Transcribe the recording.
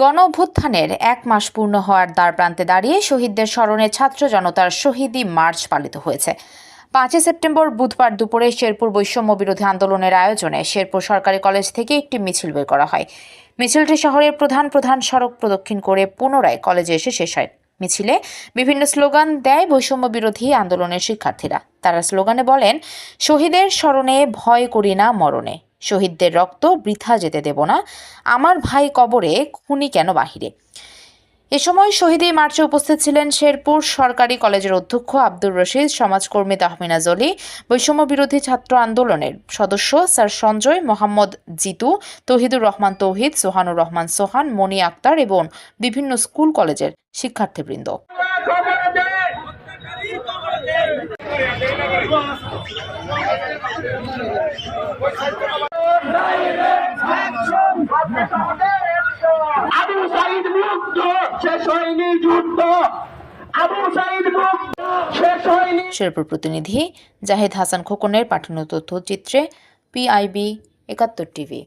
গণ অভ্যুত্থানের এক মাস পূর্ণ হওয়ার দ্বার প্রান্তে দাঁড়িয়ে শহীদদের স্মরণে ছাত্র জনতার শহীদি মার্চ পালিত হয়েছে। পাঁচই সেপ্টেম্বর বুধবার দুপুরে শেরপুর বৈষম্য বিরোধী আন্দোলনের আয়োজনে শেরপুর সরকারি কলেজ থেকে একটি মিছিল বের করা হয়। মিছিলটি শহরের প্রধান প্রধান সড়ক প্রদক্ষিণ করে পুনরায় কলেজে এসে শেষ হয়। মিছিলে বিভিন্ন স্লোগান দেয় বৈষম্য বিরোধী আন্দোলনের শিক্ষার্থীরা। তারা স্লোগানে বলেন, শহীদের স্মরণে ভয় করি না মরণে। শহীদদের রক্ত বৃথা যেতে দেব না। আমার ভাই কবরে খুনি কেন বাহিরে? এ সময় শহীদ মার্চে উপস্থিত ছিলেন শেরপুর সরকারি কলেজের অধ্যক্ষ আব্দুর রশিদ, সমাজকর্মী তাহমিনা জলি, বৈষম্য বিরোধী ছাত্র আন্দোলনের সদস্য স্যার সঞ্জয়, মোহাম্মদ জিতু, তহিদুর রহমান তৌহিদ, সোহানুর রহমান সোহান, মনি আক্তার এবং বিভিন্ন স্কুল কলেজের শিক্ষার্থীবৃন্দ। আবু সাইদ মুক্ত শেষ হয়নি যুদ্ধ। শেরপুর প্রতিনিধি জাহেদ হাসান খোকনের পাঠানো তথ্যচিত্রে পিআইবি একাত্তর টিভি।